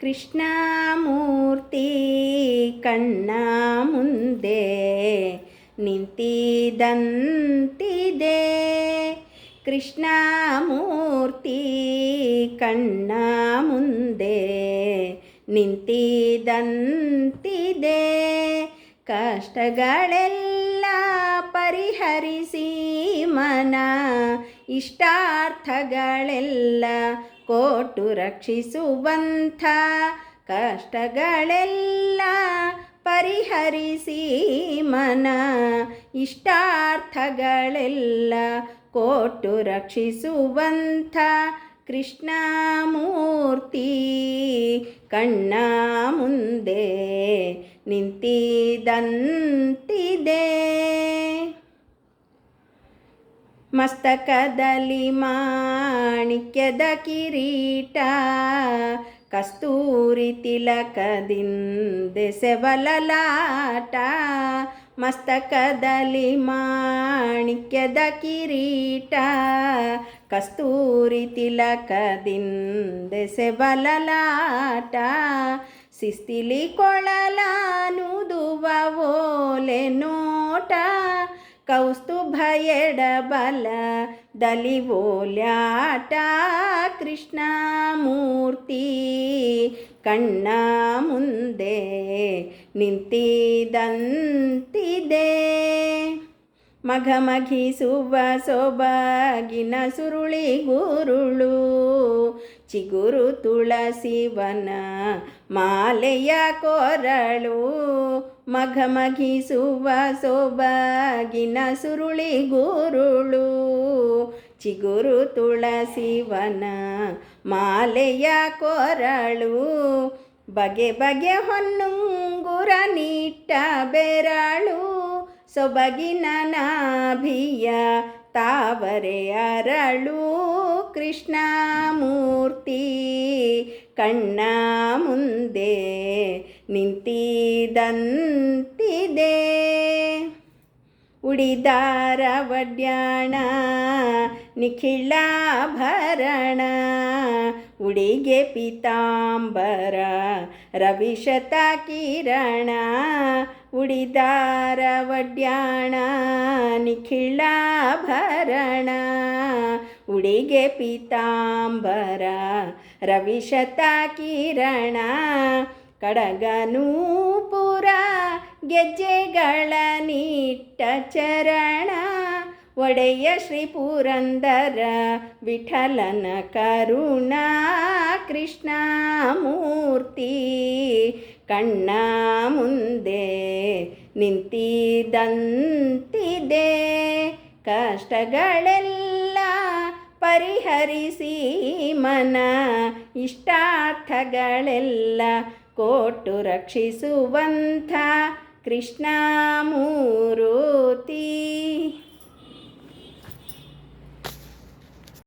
ಕೃಷ್ಣಮೂರ್ತಿ ಕಣ್ಣ ಮುಂದೆ ನಿಂತಿದಂತಿದೆ. ಕೃಷ್ಣಮೂರ್ತಿ ಕಣ್ಣ ಮುಂದೆ ನಿಂತಿದಂತಿದೆ. ಕಷ್ಟಗಳೆಲ್ಲ ಪರಿಹರಿಸಿ ಮನ ಇಷ್ಟಾರ್ಥಗಳೆಲ್ಲ ಕೊಟ್ಟು ರಕ್ಷಿಸುವಂಥ ಕಷ್ಟಗಳೆಲ್ಲ ಪರಿಹರಿಸಿ ಮನ ಇಷ್ಟಾರ್ಥಗಳೆಲ್ಲ ಕೊಟ್ಟು ರಕ್ಷಿಸುವಂಥ ಕೃಷ್ಣಮೂರ್ತಿ ಕಣ್ಣ ಮುಂದೆ ನಿಂತಿದಂತಿದೆ ಮಸ್ತಕದಲ್ಲಿ ಮಾಣಿಕ್ಯದ ಕಿರೀಟ ಕಸ್ತೂರಿ ತಿಲಕದಿಂದೆಸೆವಲಲಾಟ ಮಸ್ತಕದಲ್ಲಿ ಮಾಣಿಕ್ಯದ ಕಿರೀಟ ಕಸ್ತೂರಿ ತಿಲಕದಿಂದೆಸೆವಲಲಾಟ ಸಿಸ್ತಿಲಿ ಕೊಳಲಾನುದುವ ಓಲೆ ನೋಟ ಕೌಸ್ತುಭ ಎಡಬಲ ದಲಿವೋಲ್ಯಾಟ ಕೃಷ್ಣಮೂರ್ತಿ ಕಣ್ಣ ಮುಂದೆ ನಿಂತಿದಂತಿದೆ. ಮಘಮಘಿಸುವ ಸೊಬಗಿನ ಸುರುಳಿ ಗುರುಳು ಚಿಗುರು ತುಳಸಿವನ ಮಾಲೆಯ ಕೊರಳು ಮಘಮಘಿಸುವ ಸೊಬಗಿನ ಸುರುಳಿ ಗುರುಳು, ಚಿಗುರು ತುಳಸಿವನ ಮಾಲೆಯ ಕೊರಳು. ಬಗೆ ಬಗೆ ಹೊನ್ನುಂಗುರ ನಿಟ್ಟ ಬೆರಳು, ಸೊಬಗಿನ ನಾಭಿಯ ತಾವರೆ ಅರಳು. ಕೃಷ್ಣಮೂರ್ತಿ ಕಣ್ಣ ಮುಂದೆ ನಿಂತಿದಂತಿದೆ. ಉಡಿದಾರ ವಡ್ಯಾಣ ನಿಖಿಳಾಭರಣ ಉಡಿಗೆ ಪೀತಾಂಬರ ರವಿಶತ ಕಿರಣ ಉಡಿದಾರ ವಡ್ಯಾಣ ನಿಖಿಳಾಭರಣ ಉಡಿಗೆ ಪೀತಾಂಬರ, ರವಿಶತ ಕಿರಣ, ಕಡಗನೂಪುರ, ಗೆಜ್ಜೆಗಳ ನಿಟ್ಟ ಚರಣ, ಒಡೆಯ ಶ್ರೀ ಪುರಂದರ, ವಿಠಲನ ಕರುಣ, ಕೃಷ್ಣಮೂರ್ತಿ, ಕಣ್ಣ ಮುಂದೆ ನಿಂತಿದಂತಿದೆ, ಕಷ್ಟಗಳೆಲ್ಲ ಪರಿಹರಿಸಿ ಮನ ಇಷ್ಟಾರ್ಥಗಳೆಲ್ಲ ಕೋಟು ರಕ್ಷಿಸುವಂಥ ಕೃಷ್ಣಮೂರ್ತಿ.